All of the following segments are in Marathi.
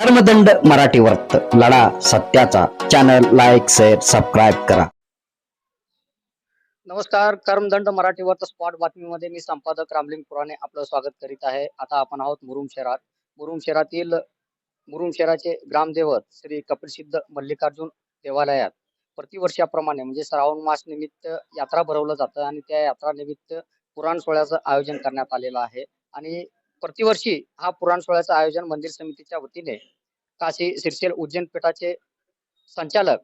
धर्मदंड मराठी वर्त लढा सत्याचा. चॅनल लाईक शेअर सबस्क्राईब करा. नमस्कार. कर्मदंड मराठीवर स्पॉट बातमीमध्ये मी संपादक रामलिंग पुराणे आपलं स्वागत करीत आहे. आता आपण आहोत मुरुम शहरात. मुरुम शहरातील मुरुम शहराचे ग्रामदेवत श्री कपिलसिद्ध मल्लिकार्जुन देवालयात. प्रतिवर्षाप्रमाणे म्हणजे श्रावण मास निमित्त यात्रा भरवलं जातं आणि त्या यात्रा निमित्त पुराण सोहळ्याचं आयोजन करण्यात आलेलं आहे. आणि प्रतिवर्षी हा पुराण सोहळ्याचं आयोजन मंदिर समितीच्या वतीने काशी सिरसेल उज्जैन पीठाचे संचालक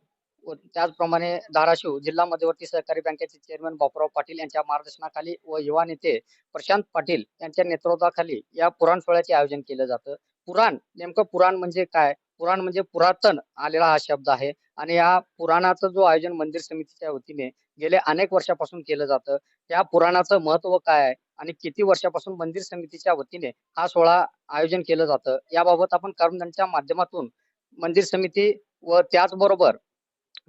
व त्याचप्रमाणे धाराशिव जिल्हा मध्यवर्ती सहकारी बँकेचे चेअरमन बापूराव पाटील यांच्या मार्गदर्शनाखाली व युवा नेते प्रशांत पाटील यांच्या नेतृत्वाखाली या पुराण सोहळ्याचे आयोजन केलं जातं. पुराण नेमकं पुराण म्हणजे काय? पुराण म्हणजे पुरातन आलेला हा शब्द आहे आणि या पुराणाचं जो आयोजन मंदिर समितीच्या वतीने गेल्या अनेक वर्षापासून केलं जातं. या पुराणाचं महत्त्व काय आहे? आणि किती वर्षापासून मंदिर समितीच्या वतीने हा सोहळा आयोजन केलं जातं याबाबत आपण कर्मदंडच्या माध्यमातून मंदिर समिती व त्याचबरोबर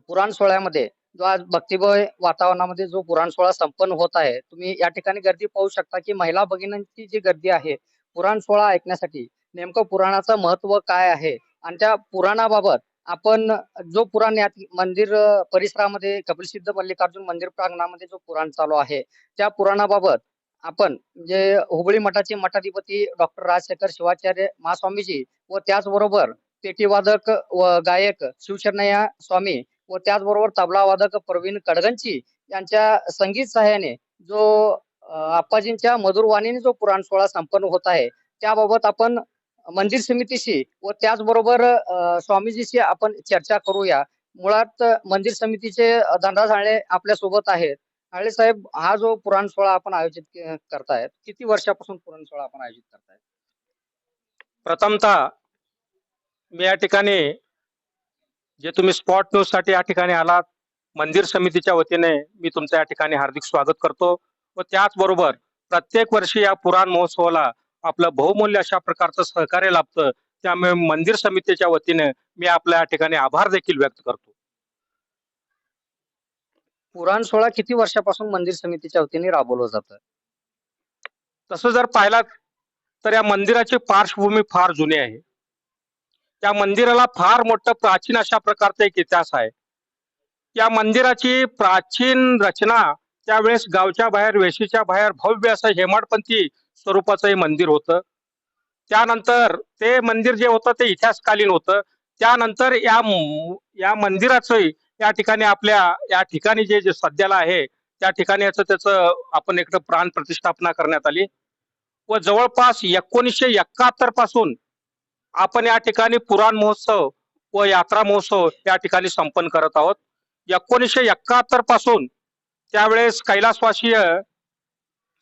पुराण सोहळ्यामध्ये जो आज भक्तिभय वातावरणामध्ये जो पुराण सोहळा संपन्न होत आहे तुम्ही या ठिकाणी गर्दी पाहू शकता की महिला भगिनींची जी गर्दी आहे पुराण सोहळा ऐकण्यासाठी नेमकं पुराणाचं महत्त्व काय आहे आणि त्या पुराणाबाबत आपण जो पुराण या मंदिर परिसरामध्ये कपिलसिद्ध मल्लिकार्जुन मंदिर प्रांगणामध्ये जो पुराण चालू आहे त्या पुराणाबाबत आपण जे हुबळी मठाचे मठाधिपती डॉक्टर राजशेखर शिवाचार्य महास्वामीजी व त्याचबरोबर पेटीवादक व गायक शिवशरणया स्वामी व त्याचबरोबर तबलावादक प्रवीण कडगंची यांच्या संगीत सहाय्याने जो आप्पाजींच्या मधुरवाणीने जो पुराण सोहळा संपन्न होत आहे त्याबाबत आपण मंदिर समितीशी व त्याचबरोबर स्वामीजीशी आपण चर्चा करूया. मुळात मंदिर समितीचे धंदा झाले आपल्यासोबत आहेत. हाळे साहेब हा जो पुराण सोहळा आपण आयोजित करतायत किती वर्षापासून पुराण सोहळा आपण आयोजित करतायत? प्रथमतः मी या ठिकाणी जे तुम्ही स्पॉट न्यूजसाठी या ठिकाणी आलात मंदिर समितीच्या वतीने मी तुमचं या ठिकाणी हार्दिक स्वागत करतो व त्याचबरोबर प्रत्येक वर्षी या पुराण महोत्सवाला आपलं बहुमूल्य अशा प्रकारचं सहकार्य लाभतं त्यामुळे मंदिर समितीच्या वतीने मी आपल्या या ठिकाणी आभार देखील व्यक्त करतो. पुराण सोहळा किती वर्षापासून मंदिर समितीच्या वतीने राबवलं जातं? तसं जर पाहिलात तर या मंदिराची पार्श्वभूमी फार जुनी आहे. त्या मंदिराला फार मोठं प्राचीन अशा प्रकारचा एक इतिहास आहे. या मंदिराची प्राचीन रचना त्यावेळेस गावच्या बाहेर वेशीच्या बाहेर भव्य असं हेमाडपंथी स्वरूपाचं हे मंदिर होतं. त्यानंतर ते मंदिर जे होतं ते इतिहासकालीन होतं. त्यानंतर या या मंदिराचं त्या ठिकाणी आपल्या या ठिकाणी जे जे सध्याला आहे त्या ठिकाणी याचं त्याचं आपण इकडं प्राण प्रतिष्ठापना करण्यात आली. व जवळपास एकोणीसशे एकाहत्तरपासून आपण या ठिकाणी पुराण महोत्सव व यात्रा महोत्सव या ठिकाणी संपन्न करत आहोत. एकोणीसशे एकाहत्तरपासून त्यावेळेस कैलासवासीय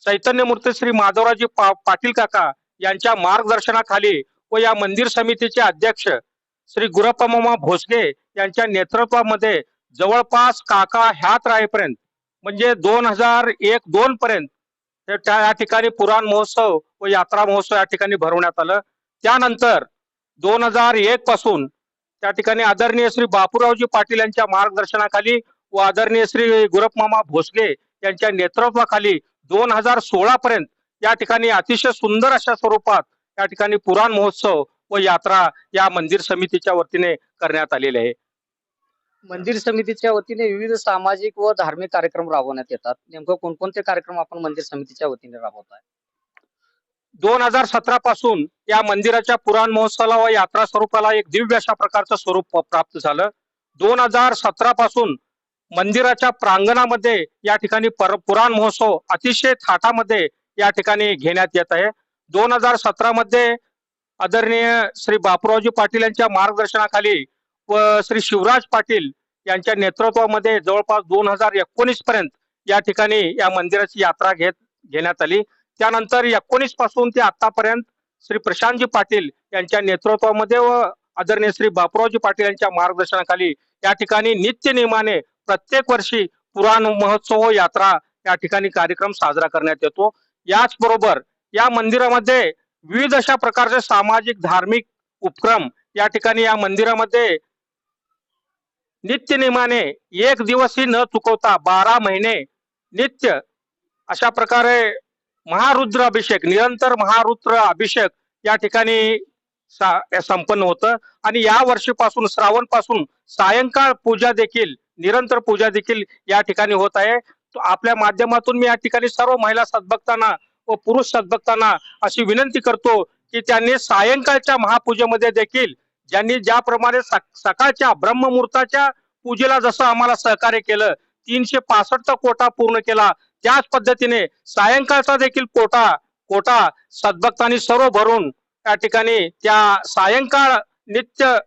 चैतन्य मूर्ती श्री माधवराजी पा, पाटील काका यांच्या मार्गदर्शनाखाली व या मंदिर समितीचे अध्यक्ष श्री गुरप्पमामा भोसले यांच्या नेतृत्वामध्ये जवळपास काका ह्यात राहेपर्यंत म्हणजे दोन हजार एक दोन पर्यंत ते त्या या ठिकाणी पुराण महोत्सव व यात्रा महोत्सव या ठिकाणी भरवण्यात आलं. त्यानंतर दोन हजार एक पासून त्या ठिकाणी आदरणीय श्री बापूरावजी पाटील यांच्या मार्गदर्शनाखाली व आदरणीय श्री गुरपमामा भोसले यांच्या नेतृत्वाखाली दोन हजार सोळा पर्यंत या ठिकाणी अतिशय सुंदर अशा स्वरूपात या ठिकाणी पुराण महोत्सव व यात्रा या मंदिर समितीच्या वतीने करण्यात आलेले आहे. मंदिर समितीच्या वतीने विविध सामाजिक व धार्मिक कार्यक्रम राबवण्यात येतात. नेमकं कोणकोणते कार्यक्रम आपण मंदिर समितीच्या वतीने राबवत आहे दोन हजार सतरा पासून या मंदिराच्या पुराण महोत्सवाला व यात्रा स्वरूपाला एक दिव्य अशा प्रकारचं स्वरूप प्राप्त झालं. दोन हजार सतरा पासून मंदिराच्या प्रांगणामध्ये या ठिकाणी पर पुराण महोत्सव अतिशय थाटामध्ये या ठिकाणी घेण्यात येत आहे. दोन हजार सतरा मध्ये आदरणीय श्री बापूरावजी पाटील यांच्या मार्गदर्शनाखाली व श्री शिवराज पाटील यांच्या नेतृत्वामध्ये जवळपास दोन हजार एकोणीस पर्यंत या ठिकाणी या मंदिराची यात्रा घेत घेण्यात आली. त्यानंतर एकोणीसपासून ते आतापर्यंत श्री प्रशांतजी पाटील यांच्या नेतृत्वामध्ये व आदरणीय श्री बापूरावजी पाटील यांच्या मार्गदर्शनाखाली या ठिकाणी नित्य नियमाने प्रत्येक वर्षी पुराण महोत्सव यात्रा या ठिकाणी कार्यक्रम साजरा करण्यात येतो. याचबरोबर या मंदिरामध्ये विविध अशा प्रकारचे सामाजिक धार्मिक उपक्रम या ठिकाणी या मंदिरामध्ये नित्यनियमाने एक दिवसही न चुकवता बारा महिने नित्य अशा प्रकारे महारुद्र अभिषेक निरंतर महारुद्र अभिषेक या ठिकाणी सा- संपन्न होतं. आणि या वर्षीपासून श्रावणपासून सायंकाळ पूजा देखील निरंतर पूजा देखील या ठिकाणी होत आहे. आपल्या माध्यमातून मी या ठिकाणी सर्व महिला सद्भक्तांना व पुरुष सद्भक्तांना अशी विनंती करतो की त्यांनी सायंकाळच्या महापूजेमध्ये देखील ज्यांनी ज्याप्रमाणे सकाळच्या ब्रह्ममुहूर्ताच्या पूजेला जसं आम्हाला सहकार्य केलं तीनशे पासष्टचा कोटा पूर्ण केला त्याच पद्धतीने सायंकाळचा देखील कोटा कोटा सद्भक्तांनी सर्व भरून त्या ठिकाणी त्या सायंकाळ नित्य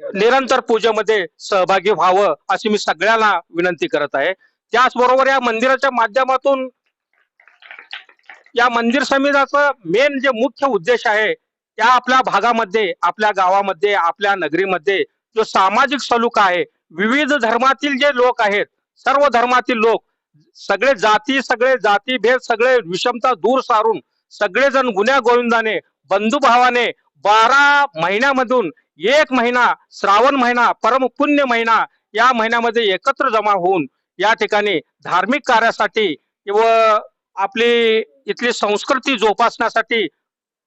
निरंतर पूजेमध्ये सहभागी व्हावं अशी मी सगळ्यांना विनंती करत आहे. त्याचबरोबर या मंदिराच्या माध्यमातून या मंदिर समितीचं मेन जे मुख्य उद्देश आहे त्या आपल्या भागामध्ये आपल्या गावामध्ये आपल्या नगरीमध्ये जो सामाजिक सलूक आहे विविध धर्मातील जे लोक आहेत सर्व धर्मातील लोक सगळे जाती सगळे जाती भेद सगळे विषमता दूर सारून सगळेजण गुन्ह्या गोविंदाने बंधुभावाने बारा महिन्यामधून एक महिना श्रावण महिना परम पुण्य महिना या महिन्यामध्ये एकत्र जमा होऊन या ठिकाणी धार्मिक कार्यासाठी व आपली इथली संस्कृती जोपासण्यासाठी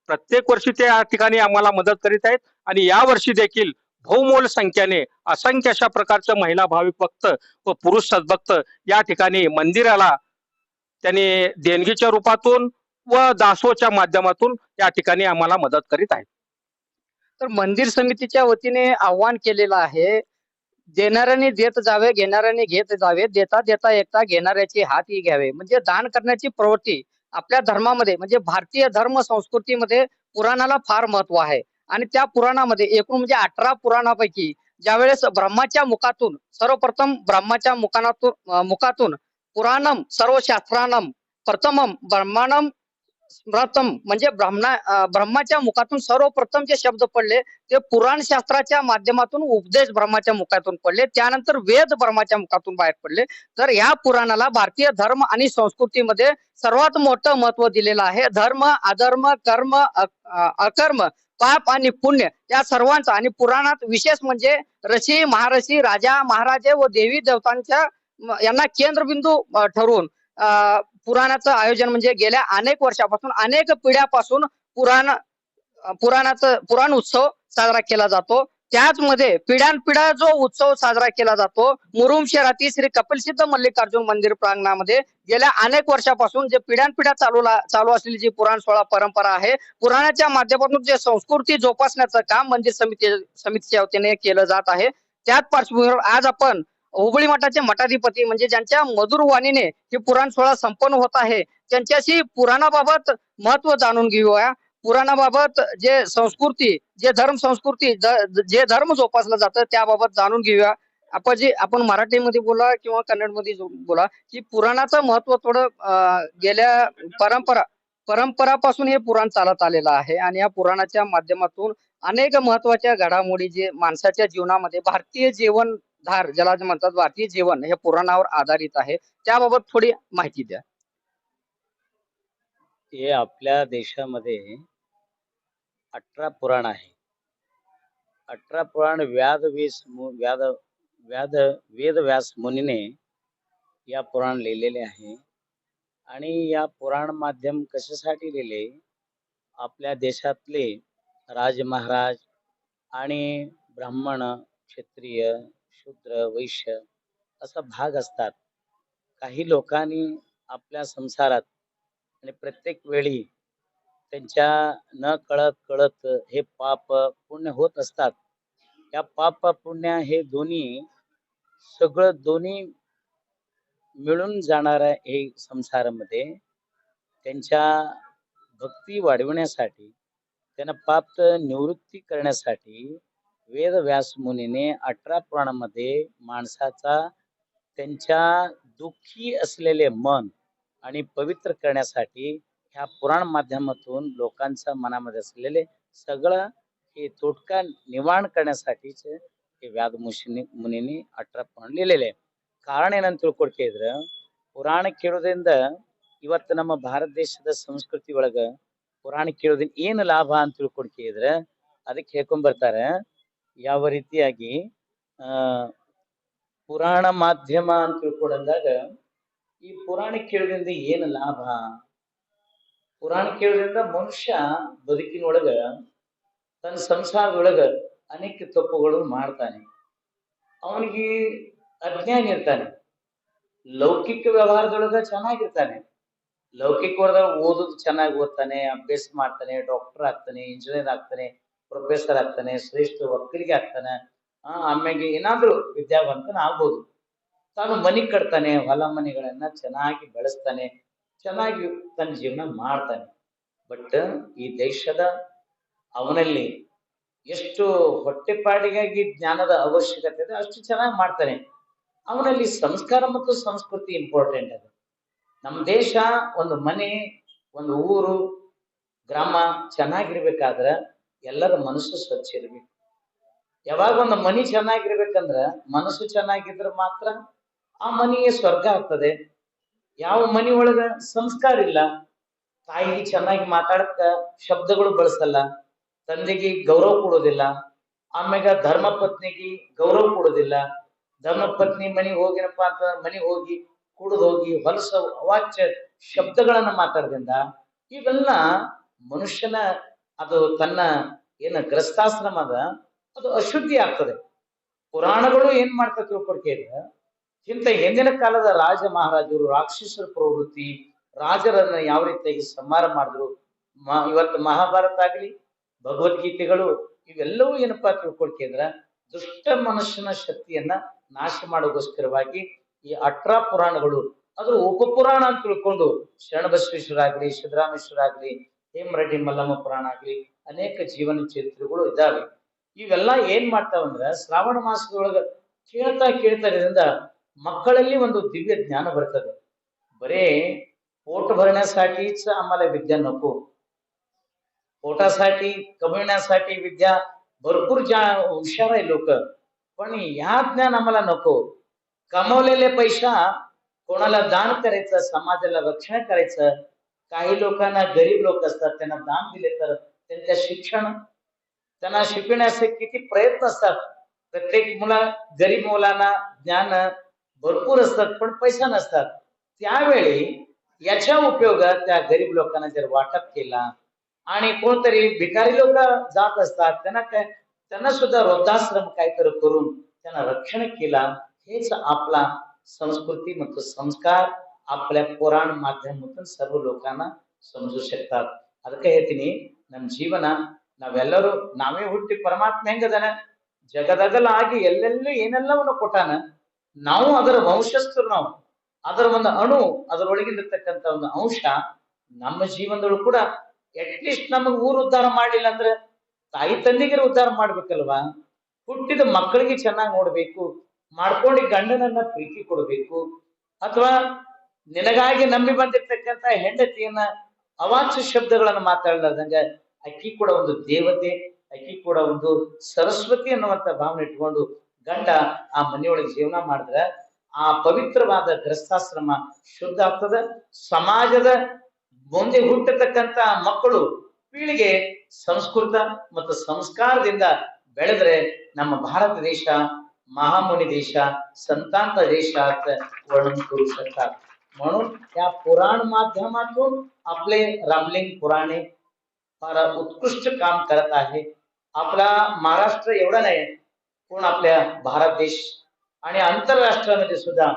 प्रत्येक वर्षी ते या ठिकाणी आम्हाला मदत करीत आहेत. आणि या वर्षी देखील बहुमोल संख्येने असंख्य अशा प्रकारच्या महिला भाविक भक्त व पुरुष सद्भक्त या ठिकाणी मंदिराला त्यांनी देणगीच्या रूपातून व दासोच्या माध्यमातून या ठिकाणी आम्हाला मदत करीत आहेत. तर मंदिर समितीच्या वतीने आव्हान केलेलं आहे. देणाऱ्याने देत जावे घेणाऱ्याने घेत जावे देता देता एकता घेणाऱ्याचे हातही घ्यावे. म्हणजे दान करण्याची प्रवृत्ती आपल्या धर्मामध्ये म्हणजे भारतीय धर्म संस्कृतीमध्ये पुराणाला फार महत्त्व आहे. आणि त्या पुराणामध्ये एकूण म्हणजे अठरा पुराणापैकी ज्यावेळेस ब्रह्माच्या मुखातून सर्वप्रथम ब्रह्माच्या मुखातून मुखातून पुराणम सर्व शास्त्रानम प्रथमम ब्रह्मानम प्रथम म्हणजे ब्रह्मा ब्रह्माच्या मुखातून सर्वप्रथम जे शब्द पडले ते पुराण शास्त्राच्या माध्यमातून उपदेश ब्रह्माच्या मुखातून पडले. त्यानंतर वेद ब्रह्माच्या मुखातून बाहेर पडले. तर या पुराणाला भारतीय धर्म आणि संस्कृतीमध्ये सर्वात मोठं महत्त्व दिलेलं आहे. धर्म अधर्म कर्म अकर्म पाप आणि पुण्य या सर्वांचा आणि पुराणात विशेष म्हणजे ऋषी महारषी राजा महाराजे व देवी देवतांच्या यांना केंद्रबिंदू ठरवून पुराणाचं आयोजन म्हणजे गेल्या अनेक वर्षापासून अनेक पिढ्यापासून पुराण पुराणाचं पुराण उत्सव साजरा केला जातो. त्याचमध्ये पिढ्यानपिढ्या जो उत्सव साजरा केला जातो मुरुम शहरातील श्री कपिलसिद्ध मल्लिकार्जुन मंदिर प्रांगणामध्ये गेल्या अनेक वर्षापासून जे पिढ्यानपिढ्या चालू चालू असलेली जी पुराण सोहळा परंपरा आहे पुराणाच्या माध्यमातून जे संस्कृती जोपासण्याचं काम मंदिर समिती समितीच्या वतीने केलं जात आहे. त्याच पार्श्वभूमीवर आज आपण हुबळी मठाचे मठाधिपती म्हणजे ज्यांच्या मधुर वाणीने हे पुराण सोहळा संपन्न होत आहे त्यांच्याशी पुराणाबाबत महत्त्व जाणून घेऊया. पुराणाबाबत जे संस्कृती जे धर्म संस्कृती जे धर्म जोपासलं जातं त्याबाबत जाणून घेऊया. आपण जे आपण मराठीमध्ये बोला किंवा कन्नडमध्ये बोला की पुराणाचं महत्त्व थोडं गेल्या परंपरा परंपरापासून हे पुराण चालत आलेलं आहे आणि या पुराणाच्या माध्यमातून अनेक महत्त्वाच्या घडामोडी जे माणसाच्या जीवनामध्ये भारतीय जीवन धार ज्याला जे म्हणतात भारतीय जीवन हे पुराणावर आधारित आहे. त्याबाबत थोडी माहिती द्या. हे आपल्या देशामध्ये अठरा पुराण आहे. अठरा पुराण व्याद वेस व्याद व्याद वेद व्यास मुनीने या पुराण लिहिलेले आहे. आणि या पुराण माध्यम कशासाठी लिहिले? आपल्या देशातले राज महाराज आणि ब्राह्मण क्षत्रिय शूद्र वैश्य असा भाग असतात. काही लोकांनी आपल्या संसारात आणि प्रत्येक वेळी त्यांच्या न कळत कळत हे पाप पुण्य होत असतात. या पाप पुण्य हे दोन्ही सगळं दोन्ही मिळून जाणार हे संसारामध्ये त्यांच्या भक्ती वाढविण्यासाठी त्यांना पाप निवृत्ती करण्यासाठी वेद व्यास मुनीने अठरा पुराणामध्ये माणसाचा त्यांच्या दुःखी असलेले मन आणि पवित्र करण्यासाठी ह्या पुराण माध्यमातून लोकांच्या मनामध्ये असलेले सगळं हे तोटका निवारण करण्यासाठीच हे ವ್ಯಾದ ಮುಷಿನಿ ಮುನಿನಿ ಅಟ್ರ ಪಣಲಿಲೆ ಕಾರಣ ಏನಂತ ತಿಳ್ಕೊಡ್ತಿದ್ರ ಪುರಾಣ ಕೇಳೋದ್ರಿಂದ ಇವತ್ತು ನಮ್ಮ ಭಾರತ ದೇಶದ ಸಂಸ್ಕೃತಿ ಒಳಗ ಪುರಾಣ ಕೇಳೋದ್ರಿಂದ ಏನು ಲಾಭ ಅಂತ ತಿಳ್ಕೊಡ್ತಿದ್ರ ಅದಕ್ಕೆ ಹೇಳ್ಕೊಂಡ್ ಬರ್ತಾರ ಯಾವ ರೀತಿಯಾಗಿ ಪುರಾಣ ಮಾಧ್ಯಮ ಅಂತ ತಿಳ್ಕೊಂಡಂದಾಗ, ಈ ಪುರಾಣ ಕೇಳೋದ್ರಿಂದ ಏನು ಲಾಭ? ಪುರಾಣ ಕೇಳೋದ್ರಿಂದ ಮನುಷ್ಯ ಬದುಕಿನೊಳಗ, ತನ್ನ ಸಂಸಾರದೊಳಗ ಅನೇಕ ತಪ್ಪುಗಳು ಮಾಡ್ತಾನೆ. ಅವನಿಗೆ ಅಜ್ಞಾನ ಇರ್ತಾನೆ. ಲೌಕಿಕ ವ್ಯವಹಾರದೊಳಗ ಚೆನ್ನಾಗಿರ್ತಾನೆ. ಲೌಕಿಕ ವರ್ಗದಾಗ ಓದೋದು ಚೆನ್ನಾಗಿ ಓದ್ತಾನೆ, ಅಭ್ಯಾಸ ಮಾಡ್ತಾನೆ, ಡಾಕ್ಟರ್ ಆಗ್ತಾನೆ, ಇಂಜಿನಿಯರ್ ಆಗ್ತಾನೆ ಪ್ರೊಫೆಸರ್ ಆಗ್ತಾನೆ ಶ್ರೇಷ್ಠ ವಕೀಲಿಗೆ ಆಗ್ತಾನೆ, ಆ, ಆಮ್ಯಾಗೆ ಏನಾದ್ರೂ ವಿದ್ಯಾವಂತನ ಆಗ್ಬೋದು. ತಾನು ಮನೆ ಕಟ್ತಾನೆ, ಹೊಲ ಮನೆಗಳನ್ನ ಚೆನ್ನಾಗಿ ಬೆಳೆಸ್ತಾನೆ, ಚೆನ್ನಾಗಿ ತನ್ನ ಜೀವನ ಮಾಡ್ತಾನೆ. ಬಟ್ ಈ ದೇಶದ ಅವನಲ್ಲಿ ಎಷ್ಟು ಹೊಟ್ಟೆಪಾಡಿಗಾಗಿ ಜ್ಞಾನದ ಅವಶ್ಯಕತೆ ಇದೆ, ಅಷ್ಟು ಚೆನ್ನಾಗಿ ಮಾಡ್ತಾನೆ. ಅವನಲ್ಲಿ ಸಂಸ್ಕಾರ ಮತ್ತು ಸಂಸ್ಕೃತಿ ಇಂಪಾರ್ಟೆಂಟ್ ಅದು. ನಮ್ಮ ದೇಶ ಒಂದು ಮನೆ, ಒಂದು ಊರು, ಗ್ರಾಮ ಚೆನ್ನಾಗಿರ್ಬೇಕಾದ್ರ ಎಲ್ಲರ ಮನಸ್ಸು ಸ್ವಚ್ಛ ಇರ್ಬೇಕು. ಯಾವಾಗ ಒಂದು ಮನಿ ಚೆನ್ನಾಗಿರ್ಬೇಕಂದ್ರ ಮನಸ್ಸು ಚೆನ್ನಾಗಿದ್ರೆ ಮಾತ್ರ ಆ ಮನೆಯ ಸ್ವರ್ಗ ಆಗ್ತದೆ. ಯಾವ ಮನಿ ಒಳಗ ಸಂಸ್ಕಾರ ಇಲ್ಲ. ತಾಯಿಗೆ ಚೆನ್ನಾಗಿ ಮಾತಾಡಕ್ಕ ಶಬ್ದಗಳು ಬಳಸಲ್ಲ. ತಂದೆಗೆ ಗೌರವ ಕೊಡೋದಿಲ್ಲ. ಆಮ್ಯಾಗ ಧರ್ಮ ಪತ್ನಿಗೆ ಗೌರವ ಕೊಡೋದಿಲ್ಲ. ಧರ್ಮ ಪತ್ನಿ ಮನೆಗೆ ಹೋಗಿನಪ್ಪ ಅಂತ ಮನೆಗೆ ಹೋಗಿ ಕುಡಿದು ಹೋಗಿ ಹೊಲಸ ಅವಾಚ್ಯ ಶಬ್ದಗಳನ್ನ ಮಾತಾಡದಿಂದ ಇವೆಲ್ಲ ಮನುಷ್ಯನ ಅದು ತನ್ನ ಏನು ಗ್ರಸ್ತಾಶ್ರಮ ಅದ, ಅದು ಅಶುದ್ಧಿ ಆಗ್ತದೆ. ಪುರಾಣಗಳು ಏನ್ ಮಾಡ್ತಾ ತಿಳ್ಕೊಡ್ತಿದ್ರೆ ಇಂಥ ಹಿಂದಿನ ಕಾಲದ ರಾಜ ಮಹಾರಾಜರು, ರಾಕ್ಷಸರ ಪ್ರವೃತ್ತಿ, ರಾಜರನ್ನ ಯಾವ ರೀತಿಯಾಗಿ ಸಂಹಾರ ಮಾಡಿದ್ರು? ಇವತ್ತು ಮಹಾಭಾರತ ಆಗ್ಲಿ, ಭಗವದ್ಗೀತೆಗಳು, ಇವೆಲ್ಲವೂ ಏನಪ್ಪಾ ತಿಳ್ಕೊಳ್ತಿದ್ರ ದುಷ್ಟ ಮನುಷ್ಯನ ಶಕ್ತಿಯನ್ನ ನಾಶ ಮಾಡೋಗೋಸ್ಕರವಾಗಿ ಈ ಅಟ್ರಾ ಪುರಾಣಗಳು, ಅದು ಉಪಪುರಾಣ ಅಂತ ತಿಳ್ಕೊಂಡು ಶರಣಬಸವೇಶ್ವರ ಆಗ್ಲಿ, ಸಿದ್ದರಾಮೇಶ್ವರ ಆಗ್ಲಿ ಹೇಮರೆಡ್ಡಿ ಮಲ್ಲಮ್ಮ ಪುರಾಣ ಆಗ್ಲಿ ಅನೇಕ ಜೀವನ ಚರಿತ್ರೆಗಳು ಇದಾವೆ ಇವೆಲ್ಲ ಏನ್ ಮಾಡ್ತಾವಂದ್ರ ಶ್ರಾವಣ ಮಾಸದೊಳಗ ಕೇಳ್ತಾ ಕೇಳ್ತಾ ಇರೋದ್ರಿಂದ ಮಕ್ಕಳಲ್ಲಿ ಒಂದು ದಿವ್ಯ ಜ್ಞಾನ ಬರ್ತದೆ बरे पोट भरण्यासाठीच आम्हाला विद्या नको पोटासाठी कमविण्यासाठी विद्या भरपूर ज्या हुशार आहे लोक पण ह्या ज्ञान आम्हाला नको कमवलेले पैसा कोणाला दान करायचं समाजाला रक्षण करायचं काही लोकांना गरीब लोक असतात त्यांना दान दिले तर त्यांच्या शिक्षण त्यांना शिकण्याचे किती प्रयत्न असतात. प्रत्येक मुला गरीब मुलांना ज्ञान भरपूर असतात पण पैसा नसतात. त्यावेळी याच्या उपयोगात त्या गरीब लोकांना जर वाटप केला आणि कोणतरी भिकारी लोक जात असतात त्यांना काय त्यांना सुद्धा वृद्धाश्रम काहीतरी करून त्यांना रक्षण केला हेच आपला संस्कृती म्हणतो संस्कार आपल्या ಪುರಾಣ ಮಾಧ್ಯಮದಿಂದ ಸರ್ವ ಲೋಕಾನ ಸಮಜು शकतात ಅದಕ್ಕೆ ಹೇಳ್ತೀನಿ ನಮ್ಮ ಜೀವನ ನಾವೆಲ್ಲರೂ ನಾವೇ ಹುಟ್ಟಿ ಪರಮಾತ್ಮ ಹೆಂಗದಾನ ಜಗದಗಲ ಆಗಿ ಎಲ್ಲೆಲ್ಲೂ ಏನೆಲ್ಲವನ್ನು ಕೊಟ್ಟಾನ ನಾವು ಅದರ ವಂಶಸ್ಥರು ನಾವು ಅದರ ಒಂದು ಅಣು ಅದರೊಳಗಿರ್ತಕ್ಕಂಥ ಒಂದು ಅಂಶ ನಮ್ಮ ಜೀವನದೊಳಗೂ ಕೂಡ ಅಟ್ಲೀಸ್ಟ್ ನಮಗೆ ಊರು ಉದ್ಧಾರ ಮಾಡ್ಲಿಲ್ಲ ಅಂದ್ರೆ ತಾಯಿ ತಂದೆಗೆ ಉದ್ಧಾರ ಮಾಡ್ಬೇಕಲ್ವಾ ಹುಟ್ಟಿದ ಮಕ್ಕಳಿಗೆ ಚೆನ್ನಾಗಿ ನೋಡ್ಬೇಕು ಮಾಡ್ಕೊಂಡು ಗಂಡನನ್ನ ಪ್ರೀತಿ ಕೊಡ್ಬೇಕು ಅಥವಾ ನಿನಗಾಗಿ ನಂಬಿ ಬಂದಿರ್ತಕ್ಕಂಥ ಹೆಂಡತಿಯನ್ನ ಅವಾಚ್ಯ ಶಬ್ದಗಳನ್ನು ಮಾತಾಡ್ಲಾರ್ದಂಗ ಅಕ್ಕಿ ಕೂಡ ಒಂದು ದೇವತೆ, ಅಕ್ಕಿ ಕೂಡ ಒಂದು ಸರಸ್ವತಿ ಅನ್ನುವಂತ ಭಾವನೆ ಇಟ್ಕೊಂಡು ಗಂಡ ಆ ಮನೆಯೊಳಗೆ ಜೀವನ ಮಾಡಿದ್ರ ಆ ಪವಿತ್ರವಾದ ಗ್ರಸ್ಥಾಶ್ರಮ ಶುದ್ಧ ಆಗ್ತದ. ಸಮಾಜದ ಮುಂದೆ ಹುಟ್ಟತಕ್ಕಂತ ಮಕ್ಕಳು ಪೀಳಿಗೆ ಸಂಸ್ಕೃತ ಮತ್ತು ಸಂಸ್ಕಾರದಿಂದ ಬೆಳೆದ್ರೆ ನಮ್ಮ ಭಾರತ ದೇಶ ಮಹಾಮುನಿ ದೇಶ, ಸಂತಾಂತ ದೇಶ ಅಂತ ವರ್ಣನ್ म्हणून या पुराण माध्यमातून आपले रामलिंग पुराणे फार उत्कृष्ट काम करत आहे. आपला महाराष्ट्र एवढा नाही पण आपल्या भारत देश आणि आंतरराष्ट्रामध्ये सुद्धा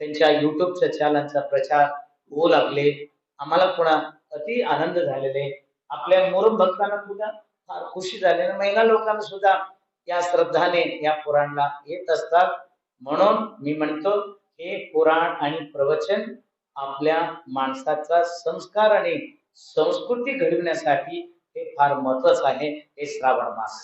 त्यांच्या युट्यूबच्या चॅनलचा प्रचार होऊ लागले. आम्हाला पुन्हा अति आनंद झालेले. आपल्या मोरम भक्तांना सुद्धा फार खुशी झाली महिला लोकांना सुद्धा या श्रद्धाने या पुराणला येत असतात. म्हणून मी म्हणतो हे पुराण आणि प्रवचन आपल्या माणसाचा संस्कार आणि संस्कृती घडविण्यासाठी हे फार महत्वाचं आहे हे श्रावण मास.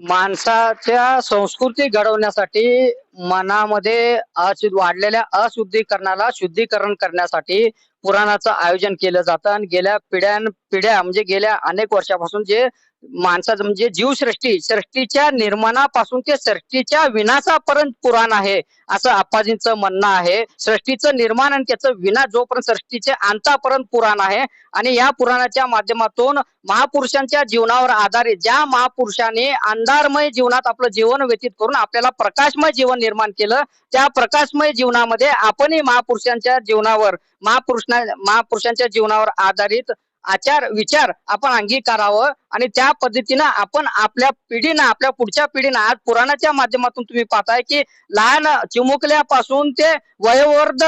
माणसाच्या संस्कृती घडवण्यासाठी मनामध्ये अशुद्ध वाढलेल्या अशुद्धीकरणाला शुद्धीकरण करण्यासाठी पुराणाचं आयोजन केलं जातं. आणि गेल्या पिढ्यान पिढ्या म्हणजे गेल्या अनेक वर्षापासून जे माणसाचं म्हणजे जीवसृष्टी सृष्टीच्या निर्माणापासून ते सृष्टीच्या विनाशापर्यंत पुराण आहे. असं आप्पाजींचं म्हणणं आहे. सृष्टीचं निर्माण आणि त्याचं विना जोपर्यंत सृष्टीचे अंतापर्यंत पुराण आहे आणि या पुराणाच्या माध्यमातून महापुरुषांच्या जीवनावर आधारित ज्या महापुरुषांनी अंधारमय जीवनात आपलं जीवन व्यतीत करून आपल्याला प्रकाशमय जीवन निर्माण केलं त्या प्रकाशमय जीवनामध्ये आपणही महापुरुषांच्या जीवनावर महापुरुष महापुरुषांच्या जीवनावर आधारित आचार विचार आपण अंगीकारावं आणि त्या पद्धतीनं आपण आपल्या पिढीनं आपल्या पुढच्या पिढीनं आज पुराणाच्या माध्यमातून तुम्ही पाहताय की लहान चिमुकल्यापासून ते वयोवर्ध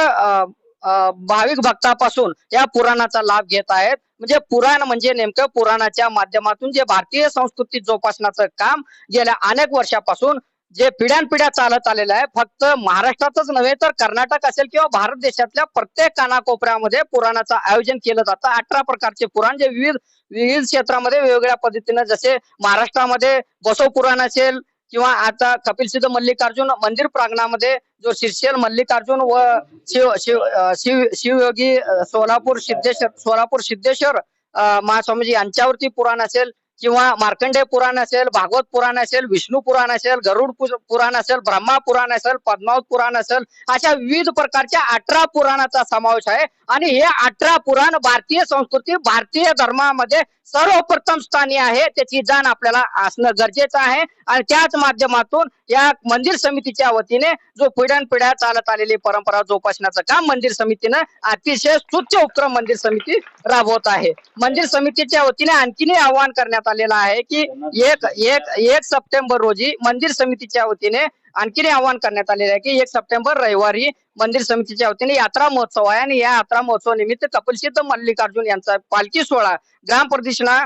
भाविक भक्तापासून या पुराणाचा लाभ घेत आहेत. म्हणजे पुराण म्हणजे नेमकं पुराणाच्या माध्यमातून जे भारतीय संस्कृती जोपासण्याचं काम गेल्या अनेक वर्षापासून जे पिढ्यानपिढ्या चालत आलेलं आहे फक्त महाराष्ट्रातच नव्हे तर कर्नाटक असेल किंवा भारत देशातल्या प्रत्येक कानाकोपऱ्यामध्ये पुराणाचं आयोजन केलं जातं. अठरा प्रकारचे पुराण जे विविध विविध क्षेत्रामध्ये वेगवेगळ्या पद्धतीनं जसे महाराष्ट्रामध्ये बसव पुराण असेल किंवा आता कपिल सिद्ध मल्लिकार्जुन मंदिर प्रांगणामध्ये जो शिरशेल मल्लिकार्जुन व शिव शिव शिव शिवयोगी सोलापूर सिद्धेश्वर सोलापूर सिद्धेश्वर महास्वामीजी यांच्यावरती पुराण असेल. किंवा मार्कंडेय पुराण असेल भागवत पुराण असेल विष्णू पुराण असेल गरुड पुराण असेल ब्रह्मा पुराण असेल पद्मावत पुराण असेल अशा विविध प्रकारच्या अठरा पुराणाचा समावेश आहे. आणि हे अठरा पुराण भारतीय संस्कृती भारतीय धर्मामध्ये सर्वप्रथम स्थानी आहे. त्याची जाण आपल्याला असणं गरजेचं आहे. आणि त्याच माध्यमातून या मंदिर समितीच्या वतीने जो पिढ्यानपिढ्या चालत आलेली परंपरा जोपासण्याचं काम मंदिर समितीनं अतिशय सुच्च उपक्रम मंदिर समिती राबवत आहे. मंदिर समितीच्या वतीने आणखीनही आवाहन करण्यात आलेलं आहे की एक एक एक सप्टेंबर रोजी मंदिर समितीच्या वतीने आणखीन आवाहन करण्यात आलेले आहे की एक सप्टेंबर रविवारी मंदिर समितीच्या वतीने यात्रा महोत्सव आहे आणि या यात्रा महोत्सव निमित्त कपिलसिद्ध मल्लिकार्जुन यांचा पालखी सोहळा ग्राम प्रदक्षिणा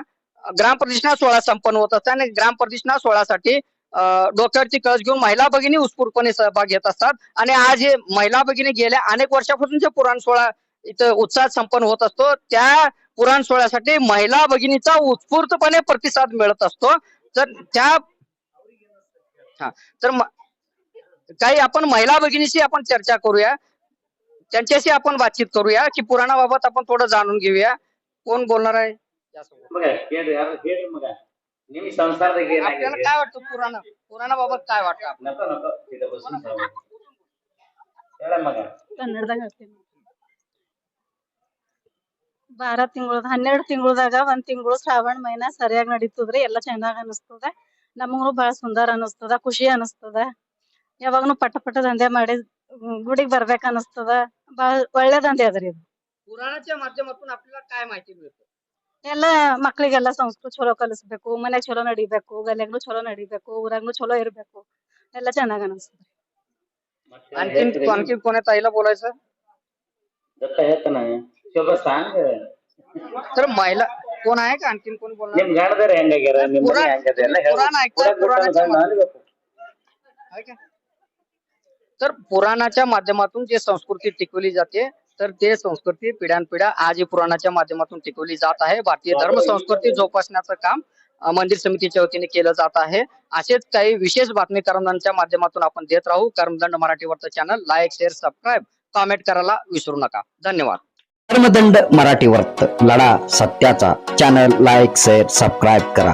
ग्राम प्रदक्षिणा सोहळा संपन्न होत असतात आणि ग्राम प्रदक्षिणा सोहळ्यासाठी डोक्यावरची कळस घेऊन महिला भगिनी उत्स्फूर्तपणे सहभाग घेत असतात. आणि आज हे महिला भगिनी गेल्या अनेक वर्षापासून जे पुराण सोहळा इथं उत्साहात संपन्न होत असतो त्या पुराण सोहळ्यासाठी महिला भगिनीचा उत्स्फूर्तपणे प्रतिसाद मिळत असतो. तर त्या हा तर काही आपण महिला भगिनीशी आपण चर्चा करूया त्यांच्याशी आपण बातचीत करूया की पुराणाबाबत आपण थोडं जाणून घेऊया कोण बोलणार आहे यासोबत? ಮಗ ಕೇಳ್ರಿ ಯಾರು ಹೇಳ್ರಿ ಮಗ ನಿಮ್ ಸಂಸಾರದಾಗ आपल्याला ಏನಾಗಿದೆ काय वाटतं पुराण पुराणाबाबत काय वाटतं आपल्याला? ನಕ ನಕ ಇದ ಬಸ್ಸು ಸಾವು. ಹೇಳ ಮಗ ಕನ್ನಡದಾಗ ಹೇಳ್ತೀನಿ ಬಾರ ತಿಂಗಳು ಹನ್ನೆರಡು ತಿಂಗಳದಾಗ ಒಂದ್ ತಿಂಗಳು ಶ್ರಾವಣ ಮಹಿನಾ ಸರಿಯಾಗಿ ನಡೀತದ್ರಿ ಎಲ್ಲಾ ಚೆನ್ನಾಗ್ ಅನಸ್ತದ ನಮಗೂ ಬಹಳ ಸುಂದರ ಅನಸ್ತದ ಖುಷಿ ಅನಸ್ತದ ಯಾವಾಗ್ನು ಪಟ ಪಟ ದಂಧೆ ಮಾಡಿ ಹ್ಮ್, ಗುಡಿಗ್ ಬರ್ಬೇಕ ಅನಸ್ತದ ಬಾಳ ಒಳ್ಳೆ ದಂಧೆ ಅದ್ರಿ ಇದು पुराणाच्या माध्यमातून आपल्याला काय माहिती मिळतं ಎಲ್ಲಾ ಮಕ್ಳಿಗೆಲ್ಲಾ ಸಂಸ್ಕೃತ ಚಲೋ ಕಲಿಸ್ಬೇಕು ಮನ್ಯಾಗ ಚಲೋ ನಡಿಬೇಕು ಗಲ್ಯಾಗ್ನು ಚಲೋ ನಡಿಬೇಕು ಊರಾಗ್ನು ಚಲೋ ಇರ್ಬೇಕು ಎಲ್ಲಾ ಚೆನ್ನಾಗ್ ಅನಸ್ತದ आणखीन आणखीन कोण्या ताईला बोलायचं ದತ್ತ ಹೇಳ್ತಾನ ಶೋಭ ಸಾಂಗ್ तर महिला कोण आहे का आणखीन कोण बोलणार ನಿಮ್ ಗಂಡದಾರ ಹೆಂಗಾಗ್ಯಾರ ನಿಮ್ ಮನೆ पुराण- ಹೆಂಗದ ಎಲ್ಲ ಹೇಳು. पुराण ऐकतात, पुराण ಬಿಟ್ಟು पुराणाच्या ಗಂಡ ಅನ್ಬೇಕು. आहे का? तर पुराणाच्या माध्यमातून जे संस्कृती टिकवली जाते तर ते संस्कृती पिढ्यानपिढ्या आज ही पुराणाच्या माध्यमातून टिकवली जात आहे. भारतीय धर्म संस्कृती जोपासण्याचं काम मंदिर समितीच्या वतीने केलं जात आहे. असेच काही विशेष बातमी कर्मदंडच्या माध्यमातून आपण देत राहू. कर्मदंड मराठी वरचं channel like share subscribe comment करायला विसरू नका. धन्यवाद. कर्मदंड मराठी वर्त लढा सत्याचा. चॅनल लाईक शेअर सबस्क्राईब करा.